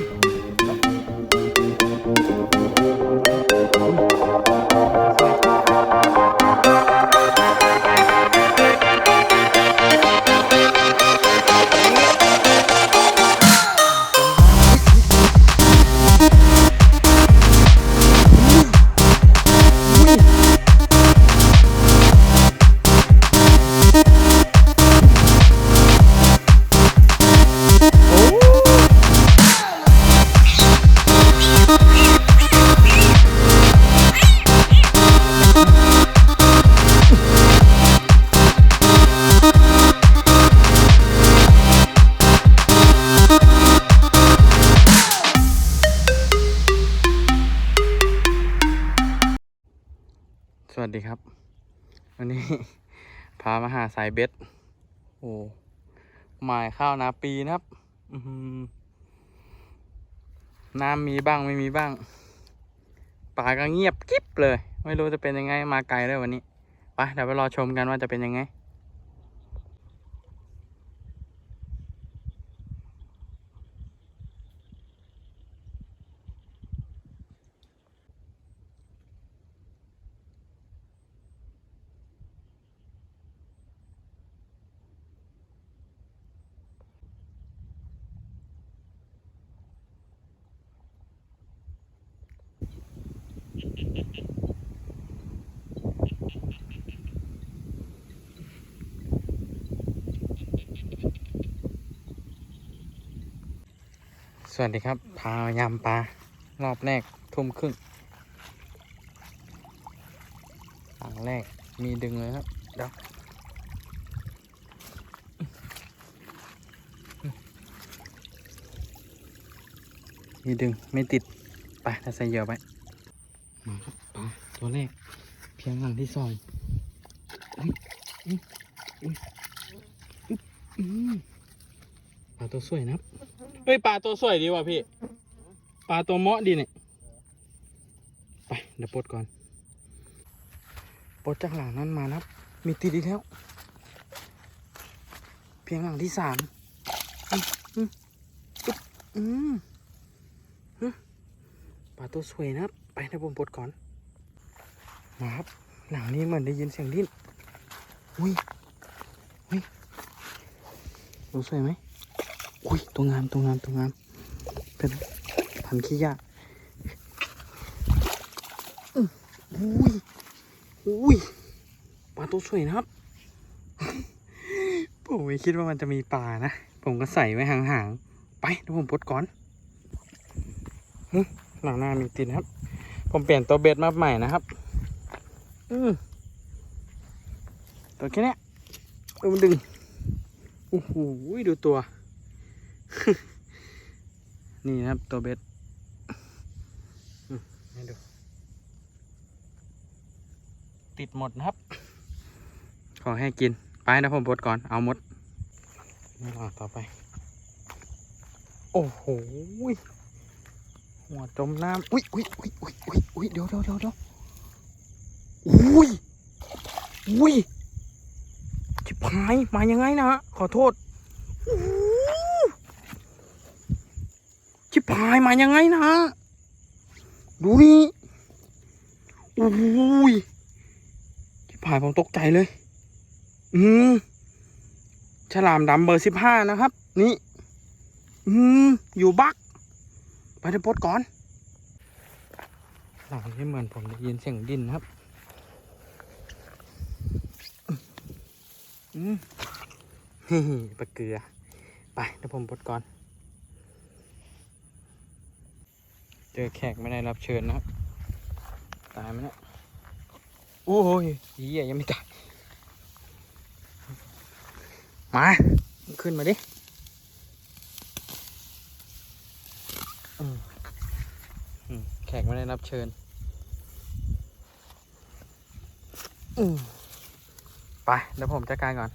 Good. สวัสดีครับ วันนี้ พามาหาสายเบ็ด โอ้หมายข้าวนาปีนะครับน้ำมีบ้างไม่มีบ้างปลาก็เงียบกิ๊บเลย ไม่รู้จะเป็นยังไงมาไกลเลยวันนี้ไปเดี๋ยวไปรอชมกันว่าจะเป็นยังไง สวัสดีครับ พายำปลา รอบแรกทุ่มครึ่งหลังแรกมีดึงเลยครับเดี๋ยวมีดึงไม่ติด ไปถ้าใส่เยื่อไป ตัวแรก เพียงหลังที่สองอุ้ยอุ้ยอุ้ยปลาตัวสวยนะครับเฮ้ยปลาตัวสวยดีว่ะพี่ ปลาตัวเหมาะดีเนี่ย ไปเดี๋ยวปลดก่อน ปลดจากหลังนั้นมานะครับมีติดอีกแล้ว เพียงหลังที่สามปลาตัวสวยนะครับไปเดี๋ยวผมปลดก่อน มาครับ หลังนี้เหมือนได้ยินเสียงดิ้น อุ้ย อุ้ยตัวสวยไหมอุ้ย ตัวงามตัวงามตัวงาม เป็นพันขี้ยากอุ้ย อุ้ย ปลาตัวสวยนะครับ ผมไม่คิดว่ามันจะมีปลานะ ผมก็ใส่ไว้ห่างๆ ไปเดี๋ยวผมปลดก่อนหลังหน้ามีตินครับ ผมเปลี่ยนตัวเบ็ดมาใหม่นะครับ อืมตัวแค่นี้ยเออมันดึงโอ้โหดูตัว นี่นะครับตัวเบ็ดอืมให้ดู ติดหมดนะครับ ขอให้กิน ไปนะผมปลดก่อน เอาหมดนี่รอต่อไป โอ้โหหัวจมน้ำ อุ้ยอุ้ยอุ้ยอุ้ยอุ้ยอุ้ยเดี๋ยวเดี๋ยวเดี๋ยวเดี๋ยว อุ้ยอุ้ยจิบหายมายังไงนะขอโทษอู้ชิบหายมายังไงนะดูนี่โอ้ยชิบหายผมตกใจเลย อืมฉลามดำเบอร์สิบห้านะครับ นี่ อืมอยู่บัก ไปในปลดก่อนหลังที่เหมือนผมได้ยินเสียงดินนะครับ อืม ฮิฮิ ปลาเกลือ ไปเดี๋ยวผมปลดก่อน เจอแขกไม่ได้รับเชิญนะครับ ตายไหมเนี่ย โอ้ยเหี้ยยังไม่ตาย มา ขึ้นมาดิแขกไม่ได้รับเชิญ อืม ไปเดี๋ยวผมจัดการก่อน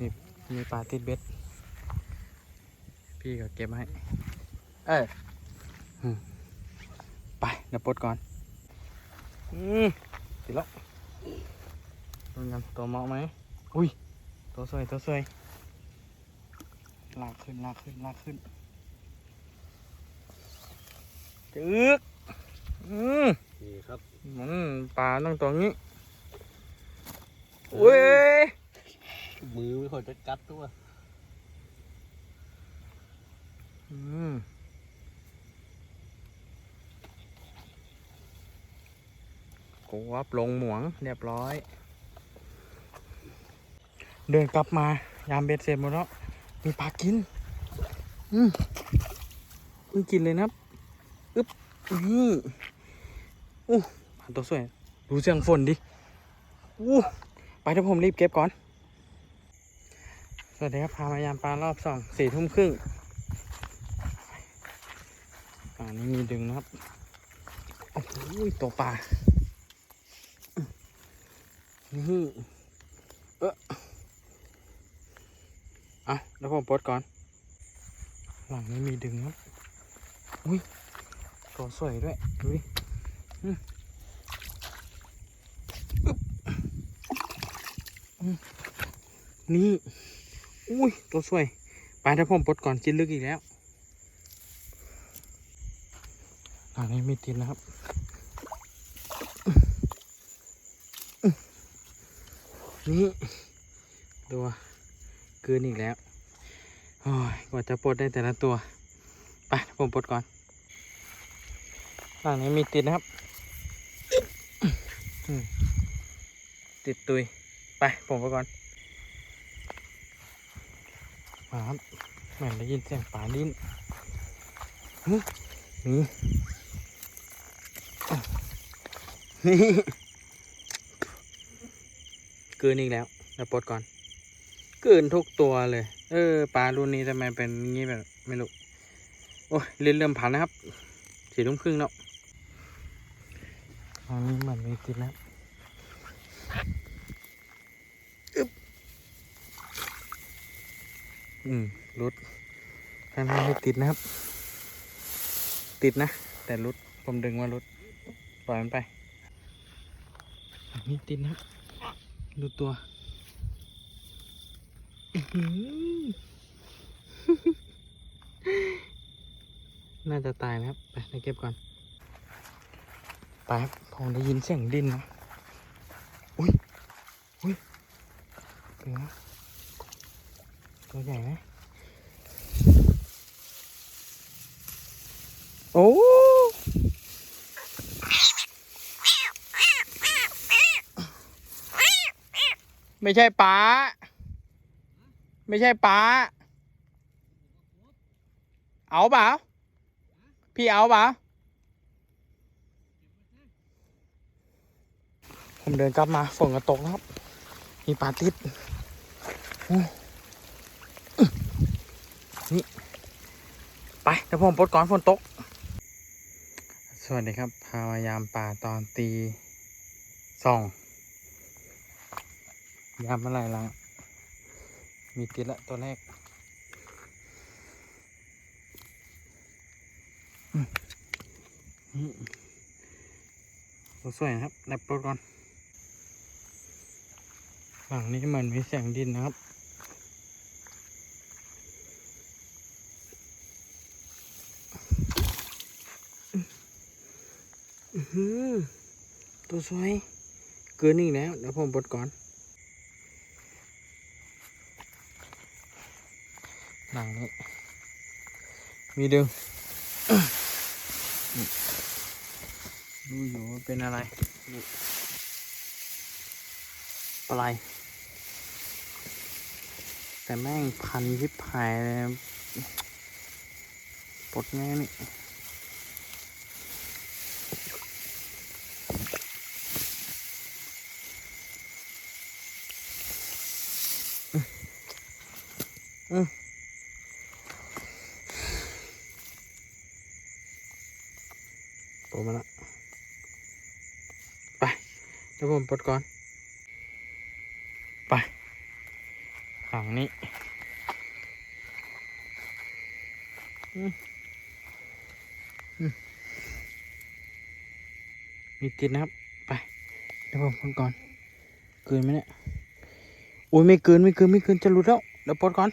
นี่มีปลาติดเบ็ด พี่ก็เก็บมาให้ เอออืมไปเดี๋ยวปลดก่อน อืมติดแล้วดูกันตัวเหมาะไหม อุ้ย ตัวสวย ตัวสวย ลากขึ้น ลากขึ้น ลากขึ้นจึกอืมนี่ครับ มันปลาต้องตัวนี้ เว้ยมือไม่ค่อยจะกัดตัวอืมกวับลงหมวงเรียบร้อย เดินกลับมายามเบ็ดเสร็จหมดแล้ว มีปลากิน อืมเพิ่งกินเลยนะครับอึ๊บนี่อู้ปลาตัวสวย ดูเสียงฝนดิอู้ ไปเดี๋ยวผมรีบเก็บก่อน สวัสดีครับพามายามปลารอบสองสี่ทุ่มครึ่งป่านี้มีดึงนะครับ โอ้โหตัวปลานี่เอออะแล้วผมปลดก่อน หลังนี้มีดึงครับ อุ้ยตัวสวยด้วย ดูดิอืมอึ๊บอืม นี่ อุ้ย ตัวสวย ไปถ้าผมปลดก่อนกินลึกอีกแล้วหลังนี้ไมีตินนะครับ นี่ ตัวเกินอีกแล้วโอ้ยกว่าจะปลดได้แต่ละตัว ไปผมปลดก่อนหลังนี้มีติดนะครับ ติดตุย ไป ผมปลดก่อน มาครับเหมือนได้ยินเสียงป่าดิ้นหึนี่อะนี่เกินอีกแล้วแล้วปลดก่อนเกินทุกตัวเลย เออปลารุ่นนี้ทำไมเป็นงี้แบบไม่รู้ โอ้ยเล่นเริ่มผ่านนะครับสี่ทุ่มครึ่งแล้วอันนี้เหมือนมีติดแล้วอึ๊บ อืมรุดข้างหน้าไม่ติดนะครับ ติดนะ แต่รุดผมดึงว่ารุดปล่อยมันไปนนี้ติดนะครับดูตัวอือหือน่าจะตายนะครับ ไปไปเก็บก่อนไปครับผมได้ยินเสียงดินนะอุ้ยอุ้ยเสือ ตัวใหญ่ไหมโอ้ไม่ใช่ป้า ไม่ใช่ป้า เอาเปล่า พี่เอาเปล่า ผมเดินกลับมาฝนก็ตกนะครับ มีปลาติดโอ้นี่ ไปเดี๋ยวผมปลดก่อนฝนตก สวัสดีครับ พามายามป่าตอนตีสองยามอะไรละมีติดละตัวแรกสวยนะครับดับปลดก่อน หลังนี้มันมีเสียงดินนะครับ อื้อหือ ตัวสวยเกินอีกแล้วเดี๋ยวผมปดก่อน หลังนี้ มีดึงดูอยู่ว่าเป็นอะไรปลายแต่แม่งพันยิบหายเลยปลดแง่นี่ ตัวมาละไปเดี๋ยวผมปลดก่อน ไปฝั่งนี้มีติดนะครับ ไปเดี๋ยวผมปลดก่อน เกินไหมเนี่ย โอ้ยไม่เกินไม่เกินไม่เกินจะหลุดแล้ว เดี๋ยวปลดก่อน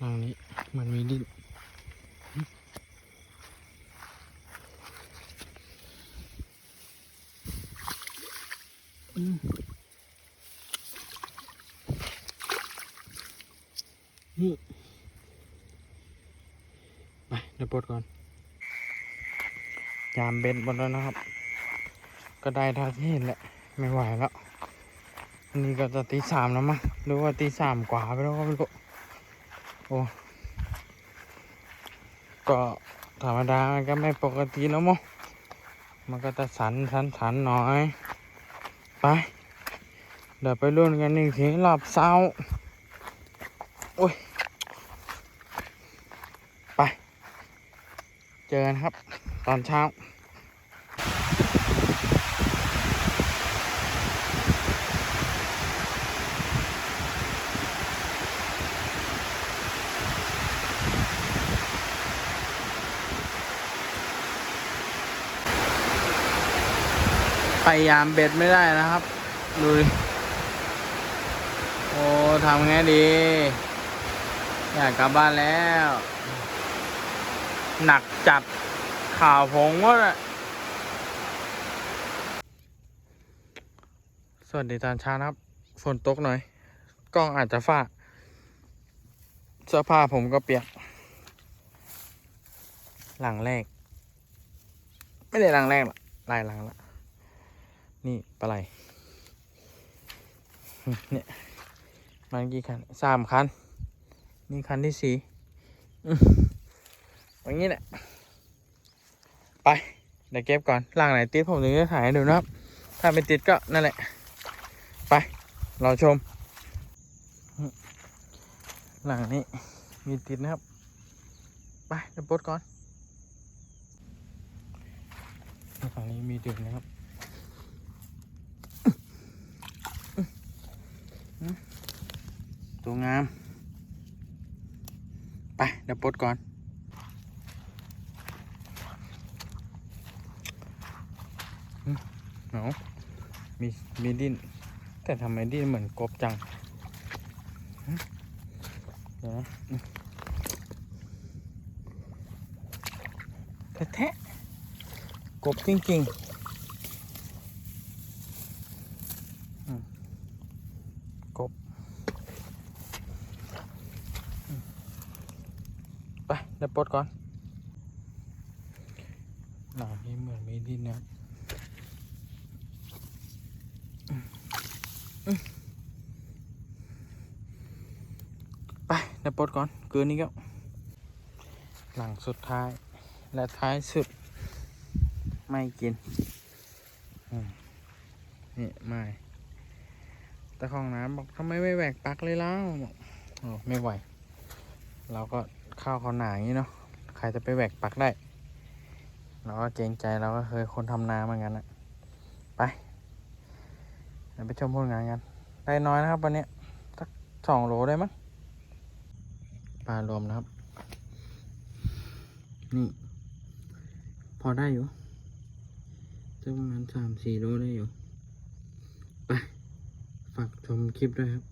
ตรงนี้มันมีดินนี่ไปเดี๋ยวปลดก่อนยามเบ็ดหมดแล้วนะครับ ก็ได้ท่าที่เห็นแหละ ไม่ไหวแล้วอันนี้ก็จะตีสามแล้วมั้งหรือว่าตีสามกว่าไปแล้วก็ไม่รู้ โอ้ก็ธรรมดามันก็ไม่ปกติแล้วมั้งมันก็จะสันสันสันหน่อย ไป เดี๋ยวไปรุ่นกันอีกทีรอบเช้าโอ้ย ไป เจอกันครับ ตอนเช้า ยายามเบ็ดไม่ได้นะครับ ดู โอ้ทำไงดี อยากกลับบ้านแล้ว หนักจัดข่าวผงว่าสวัสดีตอนเช้านะครับ ฝนตกหน่อย กล้องอาจจะฝ้าเสื้อผ้าผมก็เปียก หลังแรก ไม่ได้หลังแรกหรอกลายหลังละ นี่ปลาไหลเนี่ยมันกี่คันสามคัน นี่คันที่สี่อย่างนี้แหละไปเดี๋ยวเก็บก่อนล่างไหนติดผมถึงจะถ่ายให้ดูนะครับ ถ้าไม่ติดก็นั่นแหละ ไปรอชม หลังนี้มีติดนะครับ ไปเดี๋ยวปดก่อนฝั่งนี้มีดึงนะครับ ตัวงาม ไปเดี๋ยวปลดก่อนเอามี มีดิน แต่ทำไมดินเหมือนกบจังเดี๋ยวนะแท้ๆกบจริงๆอืมกบ ไปเดี๋ยวปลดก่อนหลังนี้เหมือนมีดินนะครับอืมอืมไปเดี๋ยวปลดก่อนเกินนี้ก็หลังสุดท้ายและท้ายสุด ไม่กินอืมนี่ไม่แต่ของน้ำบอกทำไมไม่แหวกปลักเลยเล่าบอกโอ้ไม่ไหว เราก็ ข้าวเขาหนาอย่างนี้เนาะใครจะไปแหวกปักได้เราก็เกรงใจเราก็เคยคนทำนาเหมือนกันนะไปเดี๋ยวไปชมผลงานกันได้น้อยนะครับวันนี้สักสองโลได้มั้งปลารวมนะครับ นี่ พอได้อยู่สักประมาณสามสี่โลได้อยู่ ไป ฝากชมคลิปด้วยครับ